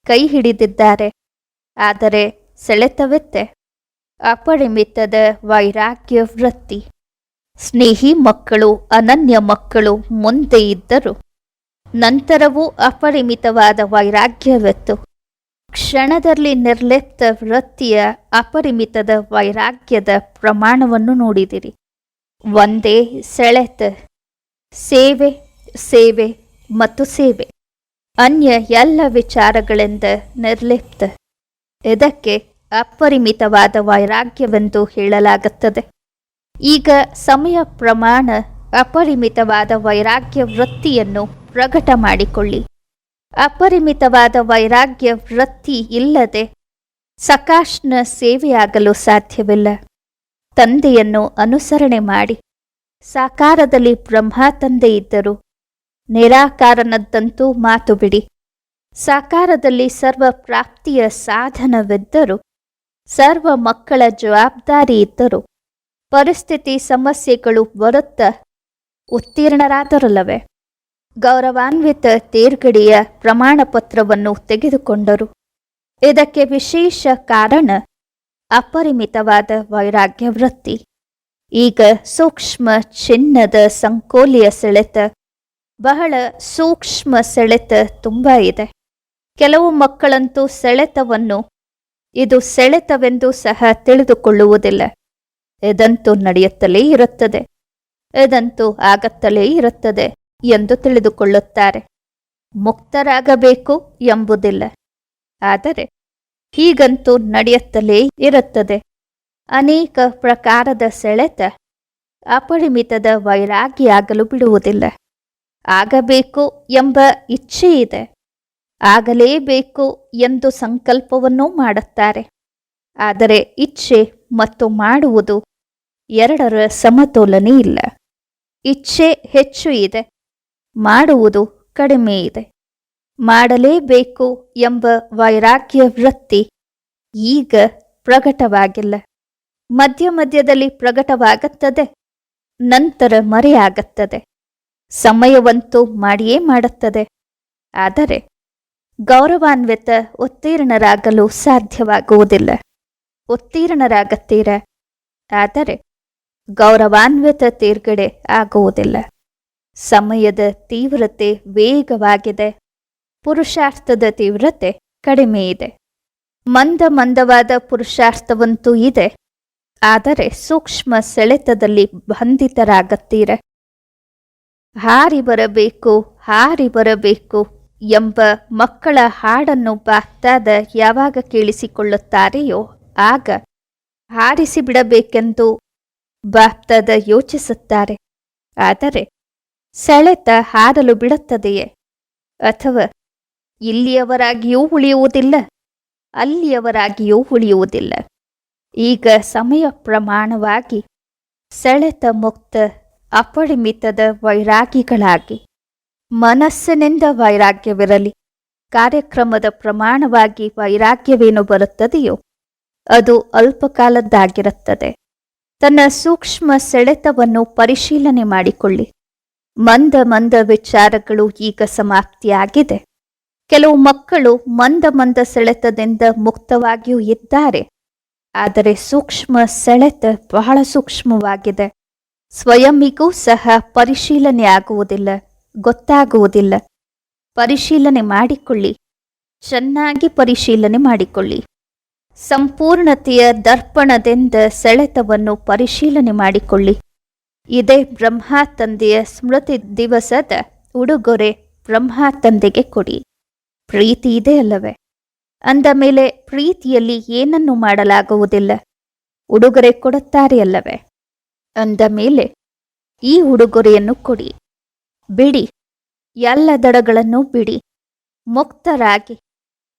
S1: ಕೈ ಹಿಡಿದಿದ್ದಾರೆ. ಆದರೆ ಸೆಳೆತವೆತ್ತೆ. ಅಪರಿಮಿತದ ವೈರಾಗ್ಯ ವೃತ್ತಿ. ಸ್ನೇಹಿ ಮಕ್ಕಳು, ಅನನ್ಯ ಮಕ್ಕಳು ಮುಂದೆ ಇದ್ದರು. ನಂತರವೂ ಅಪರಿಮಿತವಾದ ವೈರಾಗ್ಯವಿತ್ತು. ಕ್ಷಣದಲ್ಲಿ ನಿರ್ಲಿಪ್ತ ವೃತ್ತಿಯ ಅಪರಿಮಿತದ ವೈರಾಗ್ಯದ ಪ್ರಮಾಣವನ್ನು ನೋಡಿದಿರಿ. ಒಂದೇ ಸೆಳೆತ, ಸೇವೆ ಸೇವೆ ಮತ್ತು ಸೇವೆ. ಅನ್ಯ ಎಲ್ಲ ವಿಚಾರಗಳಿಂದ ನಿರ್ಲಿಪ್ತ. ಇದಕ್ಕೆ ಅಪರಿಮಿತವಾದ ವೈರಾಗ್ಯವೆಂದು ಹೇಳಲಾಗುತ್ತದೆ. ಈಗ ಸಮಯ ಪ್ರಮಾಣ ಅಪರಿಮಿತವಾದ ವೈರಾಗ್ಯ ವೃತ್ತಿಯನ್ನು ಪ್ರಕಟ ಮಾಡಿಕೊಳ್ಳಿ. ಅಪರಿಮಿತವಾದ ವೈರಾಗ್ಯ ವೃತ್ತಿ ಇಲ್ಲದೆ ಸಕಾಶ್ನ ಸೇವೆಯಾಗಲು ಸಾಧ್ಯವಿಲ್ಲ. ತಂದೆಯನ್ನು ಅನುಸರಣೆ ಮಾಡಿ. ಸಾಕಾರದಲ್ಲಿ ಬ್ರಹ್ಮ ತಂದೆ ಇದ್ದರು. ನಿರಾಕಾರನದ್ದಂತೂ ಮಾತು ಬಿಡಿ. ಸಾಕಾರದಲ್ಲಿ ಸರ್ವ ಪ್ರಾಪ್ತಿಯ ಸಾಧನವಿದ್ದರೂ. ಸರ್ವ ಮಕ್ಕಳ ಜವಾಬ್ದಾರಿ ಇದ್ದರು. ಪರಿಸ್ಥಿತಿ ಸಮಸ್ಯೆಗಳು ಬರುತ್ತ ಉತ್ತೀರ್ಣರಾದರಲ್ಲವೇ? ಗೌರವಾನ್ವಿತ ತೇರ್ಗಡೆಯ ಪ್ರಮಾಣ ಪತ್ರವನ್ನು ತೆಗೆದುಕೊಂಡರು. ಇದಕ್ಕೆ ವಿಶೇಷ ಕಾರಣ ಅಪರಿಮಿತವಾದ ವೈರಾಗ್ಯ ವೃತ್ತಿ ಈಗ ಸೂಕ್ಷ್ಮ ಚಿನ್ನದ ಸಂಕೋಲಿಯ ಸೆಳೆತ ಬಹಳ ಸೂಕ್ಷ್ಮ ಸೆಳೆತ ತುಂಬ ಇದೆ. ಕೆಲವು ಮಕ್ಕಳಂತೂ ಸೆಳೆತವನ್ನು ಇದು ಸೆಳೆತವೆಂದು ಸಹ ತಿಳಿದುಕೊಳ್ಳುವುದಿಲ್ಲ. ಇದಂತೂ ನಡೆಯುತ್ತಲೇ ಇರುತ್ತದೆ. ಇದಂತೂ ಆಗತ್ತಲೇ ಇರುತ್ತದೆ. ಎಂದು ತಿಳಿದುಕೊಳ್ಳುತ್ತಾರೆ. ಮುಕ್ತರಾಗಬೇಕು ಎಂಬುದಿಲ್ಲ. ಆದರೆ ಹೀಗಂತೂ ನಡೆಯುತ್ತಲೇ ಇರುತ್ತದೆ. ಅನೇಕ ಪ್ರಕಾರದ ಸೆಳೆತ ಅಪರಿಮಿತದ ವೈರಾಗಿಯಾಗಲು ಬಿಡುವುದಿಲ್ಲ. ಆಗಬೇಕು ಎಂಬ ಇಚ್ಛೆ ಇದೆ. ಆಗಲೇಬೇಕು ಎಂದು ಸಂಕಲ್ಪವನ್ನೂ ಮಾಡುತ್ತಾರೆ. ಆದರೆ ಇಚ್ಛೆ ಮತ್ತು ಮಾಡುವುದು ಎರಡರ ಸಮತೋಲನೆ ಇಲ್ಲ. ಇಚ್ಛೆ ಹೆಚ್ಚು ಇದೆ. ಮಾಡುವುದು ಕಡಿಮೆ ಇದೆ. ಮಾಡಲೇಬೇಕು ಎಂಬ ವೈರಾಗ್ಯ ವೃತ್ತಿ ಈಗ ಪ್ರಕಟವಾಗಿಲ್ಲ. ಮಧ್ಯ ಮಧ್ಯದಲ್ಲಿ ಪ್ರಕಟವಾಗುತ್ತದೆ, ನಂತರ ಮರೆಯಾಗುತ್ತದೆ. ಸಮಯವಂತೂ ಮಾಡಿಯೇ ಮಾಡುತ್ತದೆ. ಆದರೆ ಗೌರವಾನ್ವಿತ ಉತ್ತೀರ್ಣರಾಗಲು ಸಾಧ್ಯವಾಗುವುದಿಲ್ಲ. ಉತ್ತೀರ್ಣರಾಗುತ್ತೀರ? ಆದರೆ ಗೌರವಾನ್ವಿತ ತೀರ್ಗಡೆ ಆಗುವುದಿಲ್ಲ. ಸಮಯದ ತೀವ್ರತೆ ವೇಗವಾಗಿದೆ. ಪುರುಷಾರ್ಥದ ತೀವ್ರತೆ ಕಡಿಮೆ ಇದೆ. ಮಂದ ಮಂದವಾದ ಪುರುಷಾರ್ಥವಂತೂ ಇದೆ. ಆದರೆ ಸೂಕ್ಷ್ಮ ಸೆಳೆತದಲ್ಲಿ ಬಂಧಿತರಾಗತ್ತೀರ. ಹಾರಿ ಬರಬೇಕು ಹಾರಿ ಬರಬೇಕು ಎಂಬ ಮಕ್ಕಳ ಹಾಡನ್ನು ಬಾಗ್ದಾದ ಯಾವಾಗ ಕೇಳಿಸಿಕೊಳ್ಳುತ್ತಾರೆಯೋ ಆಗ ಹಾರಿಸಿ ಬಿಡಬೇಕೆಂದು ಯೋಚಿಸುತ್ತಾರೆ. ಆದರೆ ಸೆಳೆತ ಹಾರಲು ಬಿಡುತ್ತದೆಯೇ? ಅಥವಾ ಇಲ್ಲಿಯವರಾಗಿಯೂ ಉಳಿಯುವುದಿಲ್ಲ? ಅಲ್ಲಿಯವರಾಗಿಯೂ ಉಳಿಯುವುದಿಲ್ಲ. ಈಗ ಸಮಯ ಪ್ರಮಾಣವಾಗಿ ಸೆಳೆತ ಮುಕ್ತ, ಅಪರಿಮಿತದ ವೈರಾಗಿಗಳಾಗಿ, ಮನಸ್ಸಿನಿಂದ ವೈರಾಗ್ಯವಿರಲಿ, ಕಾರ್ಯಕ್ರಮದ ಪ್ರಮಾಣವಾಗಿ ವೈರಾಗ್ಯವೇನು ಬರುತ್ತದೆಯೋ, ಅದು ಅಲ್ಪಕಾಲದ್ದಾಗಿರುತ್ತದೆ. ತನ್ನ ಸೂಕ್ಷ್ಮ ಸೆಳೆತವನ್ನು ಪರಿಶೀಲನೆ ಮಾಡಿಕೊಳ್ಳಿ. ಮಂದ ಮಂದ ವಿಚಾರಗಳು ಈಗ ಸಮಾಪ್ತಿಯಾಗಿದೆ. ಕೆಲವು ಮಕ್ಕಳು ಮಂದ ಮಂದ ಸೆಳೆತದಿಂದ ಮುಕ್ತವಾಗಿಯೂ ಇದ್ದಾರೆ. ಆದರೆ ಸೂಕ್ಷ್ಮ ಸೆಳೆತ ಬಹಳ ಸೂಕ್ಷ್ಮವಾಗಿದೆ. ಸ್ವಯಂಗೂ ಸಹ ಪರಿಶೀಲನೆ ಆಗುವುದಿಲ್ಲ, ಗೊತ್ತಾಗುವುದಿಲ್ಲ. ಪರಿಶೀಲನೆ ಮಾಡಿಕೊಳ್ಳಿ. ಚೆನ್ನಾಗಿ ಪರಿಶೀಲನೆ ಮಾಡಿಕೊಳ್ಳಿ. ಸಂಪೂರ್ಣತೆಯ ದರ್ಪಣದಿಂದ ಸೆಳೆತವನ್ನು ಪರಿಶೀಲನೆ ಮಾಡಿಕೊಳ್ಳಿ. ಇದೇ ಬ್ರಹ್ಮ ತಂದೆಯ ಸ್ಮೃತಿ ದಿವಸದ ಉಡುಗೊರೆ ಬ್ರಹ್ಮ ತಂದೆಗೆ ಕೊಡಿ. ಪ್ರೀತಿ ಇದೆ ಅಲ್ಲವೇ? ಅಂದ ಮೇಲೆ ಪ್ರೀತಿಯಲ್ಲಿ ಏನನ್ನು ಮಾಡಲಾಗುವುದಿಲ್ಲ. ಉಡುಗೊರೆ ಕೊಡುತ್ತಾರೆ ಅಲ್ಲವೇ? ಅಂದ ಮೇಲೆ ಈ ಉಡುಗೊರೆಯನ್ನು ಕೊಡಿ. ಬಿಡಿ. ಎಲ್ಲ ದಡಗಳನ್ನು ಬಿಡಿ. ಮುಕ್ತರಾಗಿ.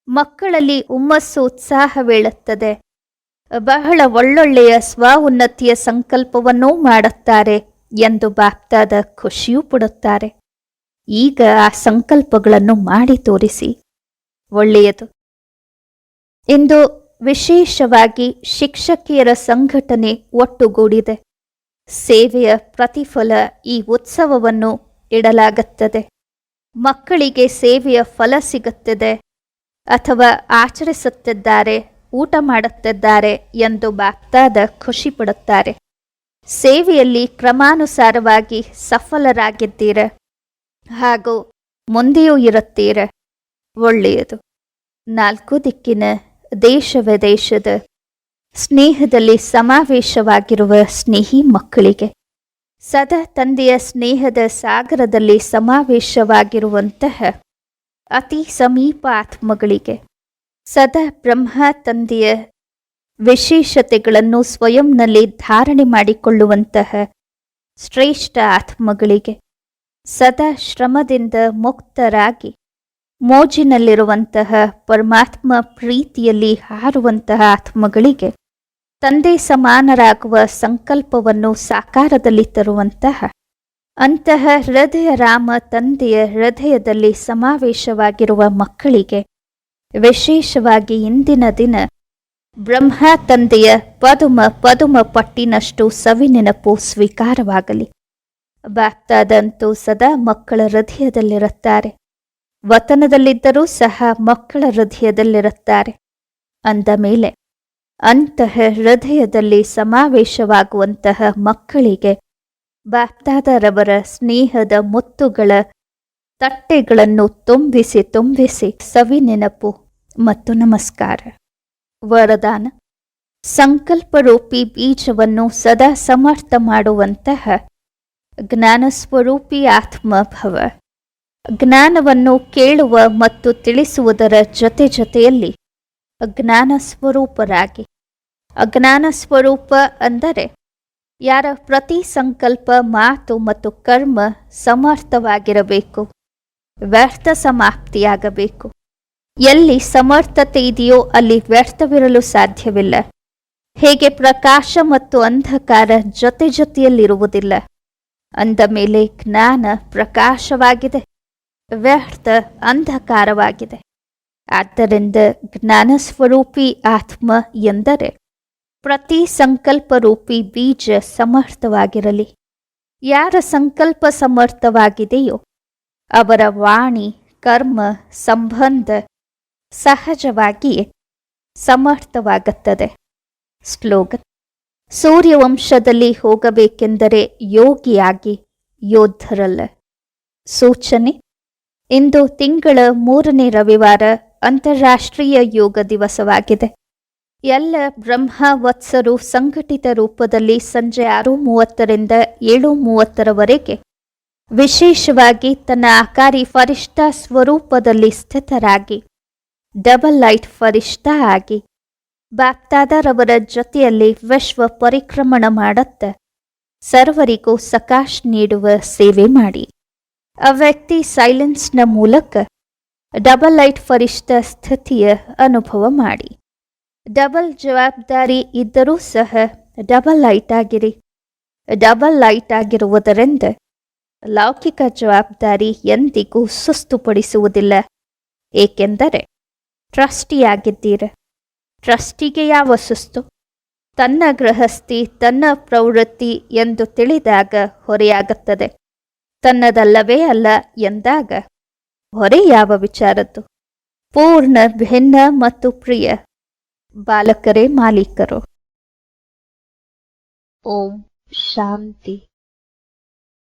S1: ಮಕ್ಕಳಲ್ಲಿ ಉಮ್ಮಸ್ಸು, ಉತ್ಸಾಹವೇಳುತ್ತದೆ. ಬಹಳ ಒಳ್ಳೊಳ್ಳೆಯ ಸ್ವ ಉನ್ನತಿಯ ಸಂಕಲ್ಪವನ್ನೂ ಮಾಡುತ್ತಾರೆ ಎಂದು ಬಾಪ್ತಾದ ಖುಷಿಯೂ ಪಡುತ್ತಾರೆ. ಈಗ ಆ ಸಂಕಲ್ಪಗಳನ್ನು ಮಾಡಿ ತೋರಿಸಿ. ಒಳ್ಳೆಯದು. ಇಂದು ವಿಶೇಷವಾಗಿ ಶಿಕ್ಷಕಿಯರ ಸಂಘಟನೆ ಒಟ್ಟುಗೂಡಿದೆ. ಸೇವೆಯ ಪ್ರತಿಫಲ ಈ ಉತ್ಸವವನ್ನು ಇಡಲಾಗುತ್ತದೆ. ಮಕ್ಕಳಿಗೆ ಸೇವೆಯ ಫಲ ಸಿಗುತ್ತದೆ ಅಥವಾ ಆಚರಿಸುತ್ತಿದ್ದಾರೆ ಊಟ ಮಾಡುತ್ತಿದ್ದಾರೆ ಎಂದು ಬಾಪ್ತಾದ ಖುಷಿ ಪಡುತ್ತಾರೆ. ಸೇವೆಯಲ್ಲಿ ಕ್ರಮಾನುಸಾರವಾಗಿ ಸಫಲರಾಗಿದ್ದೀರ. ಹಾಗೂ ಮುಂದೆಯೂ ಇರುತ್ತೀರ. ಒಳ್ಳೆಯದು. ನಾಲ್ಕು ದಿಕ್ಕಿನ ದೇಶ ವಿದೇಶದ ಸ್ನೇಹದಲ್ಲಿ ಸಮಾವೇಶವಾಗಿರುವ ಸ್ನೇಹಿ ಮಕ್ಕಳಿಗೆ. ಸದಾ ತಂದೆಯ ಸ್ನೇಹದ ಸಾಗರದಲ್ಲಿ ಸಮಾವೇಶವಾಗಿರುವಂತಹ ಅತಿ ಸಮೀಪ ಆತ್ಮಗಳಿಗೆ. ಸದಾ ಬ್ರಹ್ಮ ತಂದೆಯ ವಿಶೇಷತೆಗಳನ್ನು ಸ್ವಯಂನಲ್ಲಿ ಧಾರಣೆ ಮಾಡಿಕೊಳ್ಳುವಂತಹ ಶ್ರೇಷ್ಠ ಆತ್ಮಗಳಿಗೆ ಸದಾ ಶ್ರಮದಿಂದ ಮುಕ್ತರಾಗಿ ಮೋಜಿನಲ್ಲಿರುವಂತಹ ಪರಮಾತ್ಮ ಪ್ರೀತಿಯಲ್ಲಿ ಹಾರುವಂತಹ ಆತ್ಮಗಳಿಗೆ ತಂದೆ ಸಮಾನರಾಗುವ ಸಂಕಲ್ಪವನ್ನು ಸಾಕಾರದಲ್ಲಿ ತರುವಂತಹ ಅಂತಹ ಹೃದಯ ರಾಮ ತಂದೆಯ ಹೃದಯದಲ್ಲಿ ಸಮಾವೇಶವಾಗಿರುವ ಮಕ್ಕಳಿಗೆ ವಿಶೇಷವಾಗಿ ಇಂದಿನ ದಿನ ಬ್ರಹ್ಮ ತಂದೆಯ ಪದುಮ ಪದುಮ ಪಟ್ಟಿನಷ್ಟು ಸವಿನೆನಪು ಸ್ವೀಕಾರವಾಗಲಿ. ಬಾಪ್ತಾದಂತೂ ಸದಾ ಮಕ್ಕಳ ಹೃದಯದಲ್ಲಿರುತ್ತಾರೆ. ವತನದಲ್ಲಿದ್ದರೂ ಸಹ ಮಕ್ಕಳ ಹೃದಯದಲ್ಲಿರುತ್ತಾರೆ. ಅಂದ ಮೇಲೆ ಅಂತಹ ಹೃದಯದಲ್ಲಿ ಸಮಾವೇಶವಾಗುವಂತಹ ಮಕ್ಕಳಿಗೆ ಬಾಪ್ತಾದರವರ ಸ್ನೇಹದ ಮುತ್ತುಗಳ ತಟ್ಟೆಗಳನ್ನು ತುಂಬಿಸಿ ತುಂಬಿಸಿ ಸವಿ ನೆನಪು ಮತ್ತು ನಮಸ್ಕಾರ. ವರದಾನ. ಸಂಕಲ್ಪರೂಪಿ ಬೀಜವನ್ನು ಸದಾ ಸಮರ್ಥ ಮಾಡುವಂತಹ ಜ್ಞಾನಸ್ವರೂಪಿ ಆತ್ಮಭವ. ಜ್ಞಾನವನ್ನು ಕೇಳುವ ಮತ್ತು ತಿಳಿಸುವುದರ ಜೊತೆ ಜೊತೆಯಲ್ಲಿ ಜ್ಞಾನ ಸ್ವರೂಪರಾಗಿ ಅಜ್ಞಾನ ಸ್ವರೂಪ ಅಂದರೆ ಯಾರ ಪ್ರತಿ ಸಂಕಲ್ಪ ಮಾತು ಮತ್ತು ಕರ್ಮ ಸಮರ್ಥವಾಗಿರಬೇಕು. ವ್ಯರ್ಥ ಸಮಾಪ್ತಿಯಾಗಬೇಕು. ಎಲ್ಲಿ ಸಮರ್ಥತೆ ಇದೆಯೋ ಅಲ್ಲಿ ವ್ಯರ್ಥವಿರಲು ಸಾಧ್ಯವಿಲ್ಲ. ಹೇಗೆ ಪ್ರಕಾಶ ಮತ್ತು ಅಂಧಕಾರ ಜೊತೆ ಜೊತೆಯಲ್ಲಿರುವುದಿಲ್ಲ. ಅಂದ ಮೇಲೆ ಜ್ಞಾನ ಪ್ರಕಾಶವಾಗಿದೆ. ವ್ಯರ್ಥ ಅಂಧಕಾರವಾಗಿದೆ. ಆದ್ದರಿಂದ ಜ್ಞಾನ ಸ್ವರೂಪಿ ಆತ್ಮ ಎಂದರೆ ಪ್ರತಿ ಸಂಕಲ್ಪರೂಪಿ ಬೀಜ ಸಮರ್ಥವಾಗಿರಲಿ. ಯಾರ ಸಂಕಲ್ಪ ಸಮರ್ಥವಾಗಿದೆಯೋ ಅವರ ವಾಣಿ, ಕರ್ಮ, ಸಂಬಂಧ ಸಹಜವಾಗಿ ಸಮರ್ಥವಾಗುತ್ತದೆ. ಶ್ಲೋಕ. ಸೂರ್ಯವಂಶದಲ್ಲಿ ಹೋಗಬೇಕೆಂದರೆ ಯೋಗಿಯಾಗಿ ಯೋಧರಲ್ಲ. ಸೂಚನೆ. ಇಂದು ತಿಂಗಳ ಮೂರನೇ ರವಿವಾರ ಅಂತಾರಾಷ್ಟ್ರೀಯ ಯೋಗ ದಿವಸವಾಗಿದೆ. ಎಲ್ಲ ಬ್ರಹ್ಮವತ್ಸರು ಸಂಘಟಿತ ರೂಪದಲ್ಲಿ ಸಂಜೆ ಆರು ಮೂವತ್ತರಿಂದ ಏಳು ಮೂವತ್ತರವರೆಗೆ ವಿಶೇಷವಾಗಿ ತನ್ನ ಆಕಾರಿ ಫರಿಷ್ಠ ಸ್ವರೂಪದಲ್ಲಿ ಸ್ಥಿತರಾಗಿ, ಡಬಲ್ ಲೈಟ್ ಫರಿಷ್ಠ ಆಗಿ, ಬಾಪ್ತಾದರವರ ಜೊತೆಯಲ್ಲಿ ವಿಶ್ವ ಪರಿಕ್ರಮಣ ಮಾಡುತ್ತ ಸರ್ವರಿಗೂ ಸಕಾಶ್ ನೀಡುವ ಸೇವೆ ಮಾಡಿ. ಆ ವ್ಯಕ್ತಿ ಸೈಲೆನ್ಸ್ನ ಮೂಲಕ ಡಬಲ್ ಲೈಟ್ ಫರಿಷ್ಠ ಸ್ಥಿತಿಯ ಅನುಭವ ಮಾಡಿ. ಡಬಲ್ ಜವಾಬ್ದಾರಿ ಇದ್ದರೂ ಸಹ ಡಬಲ್ ಲೈಟ್ ಆಗಿರಿ. ಡಬಲ್ ಲೈಟ್ ಆಗಿರುವುದರಿಂದ ಲೌಕಿಕ ಜವಾಬ್ದಾರಿ ಎಂದಿಗೂ ಸುಸ್ತುಪಡಿಸುವುದಿಲ್ಲ. ಏಕೆಂದರೆ ಟ್ರಸ್ಟಿಯಾಗಿದ್ದೀರ. ಟ್ರಸ್ಟಿಗೆ ಯಾವ ಸುಸ್ತು? ತನ್ನ ಗೃಹಸ್ಥಿ, ತನ್ನ ಪ್ರವೃತ್ತಿ ಎಂದು ತಿಳಿದಾಗ ಹೊರೆಯಾಗುತ್ತದೆ. ತನ್ನದಲ್ಲವೇ ಅಲ್ಲ ಎಂದಾಗ ಹೊರೆ ಯಾವ ವಿಚಾರದ್ದು? ಪೂರ್ಣ, ಭಿನ್ನ ಮತ್ತು ಪ್ರಿಯ ಬಾಲಕರೇ ಮಾಲೀಕರು. ಓಂ ಶಾಂತಿ.